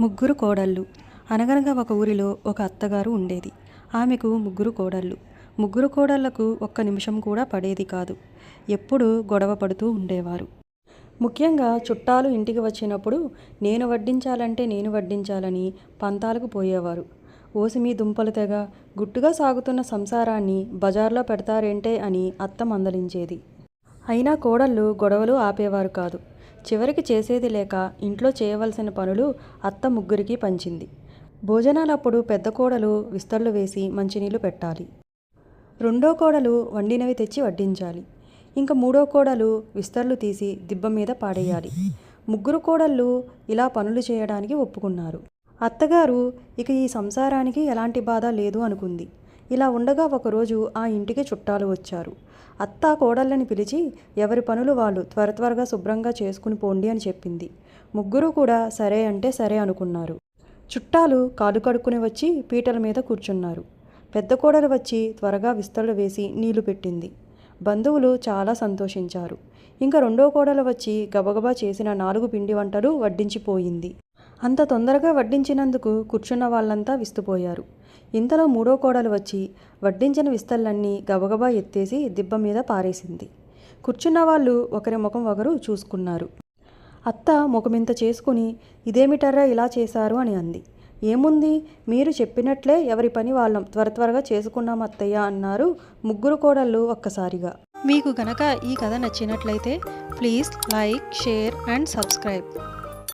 ముగ్గురు కోడళ్ళు. అనగనగా ఒక ఊరిలో ఒక అత్తగారు ఉండేది. ఆమెకు ముగ్గురు కోడళ్ళు. ముగ్గురు కోడళ్ళకు ఒక్క నిమిషం కూడా పడేది కాదు. ఎప్పుడూ గొడవ పడుతూ ఉండేవారు. ముఖ్యంగా చుట్టాలు ఇంటికి వచ్చినప్పుడు నేను వడ్డించాలంటే నేను వడ్డించాలని పంతాలకు పోయేవారు. ఓసి మీ దుంపలు తెగ గుట్టుగా సాగుతున్న సంసారాన్ని బజార్లో పెడతారేంటే అని అత్త మందలించేది. అయినా కోడళ్ళు గొడవలు ఆపేవారు కాదు. చివరికి చేసేది లేక ఇంట్లో చేయవలసిన పనులు అత్త ముగ్గురికి పంచింది. భోజనాలప్పుడు పెద్ద కోడలు విస్తళ్ళు వేసి మంచినీళ్ళు పెట్టాలి. రెండో కోడలు వండినవి తెచ్చి వడ్డించాలి. ఇంకా మూడో కోడలు విస్తర్లు తీసి దిబ్బ మీద పాడేయాలి. ముగ్గురు కోడళ్ళు ఇలా పనులు చేయడానికి ఒప్పుకున్నారు. అత్తగారు ఇక ఈ సంసారానికి ఎలాంటి బాధ లేదు అనుకుంది. ఇలా ఉండగా ఒకరోజు ఆ ఇంటికి చుట్టాలు వచ్చారు. అత్త కోడళ్ళని పిలిచి ఎవరి పనులు వాళ్ళు? త్వర త్వరగా శుభ్రంగా చేసుకుని పోండి అని చెప్పింది. ముగ్గురు కూడా సరే అంటే సరే అనుకున్నారు. చుట్టాలు కాలు కడుక్కుని వచ్చి పీటల మీద కూర్చున్నారు. పెద్ద కోడలు వచ్చి త్వరగా విస్తరులు వేసి నీళ్ళు పెట్టింది. బంధువులు చాలా సంతోషించారు. ఇంకా రెండో కోడలు వచ్చి గబగబా చేసిన నాలుగు పిండి వంటలు వడ్డించిపోయింది. అంత తొందరగా వడ్డించినందుకు కూర్చున్న వాళ్ళంతా విస్తుపోయారు. ఇంతలో మూడో కోడలు వచ్చి వడ్డించిన విస్తళ్ళన్నీ గబగబా ఎత్తేసి దిబ్బ మీద పారేసింది. కూర్చున్న వాళ్ళు ఒకరి ముఖం ఒకరు చూసుకున్నారు. అత్త ముఖమింత చేసుకుని ఇదేమిటర్రా ఇలా చేశారు? అని అంది. ఏముంది? మీరు చెప్పినట్లే ఎవరి పని వాళ్ళం. త్వర త్వరగా చేసుకున్నాం అత్తయ్య అన్నారు ముగ్గురు కోడళ్ళు ఒక్కసారిగా. మీకు గనక ఈ కథ నచ్చినట్లయితే please like share and subscribe.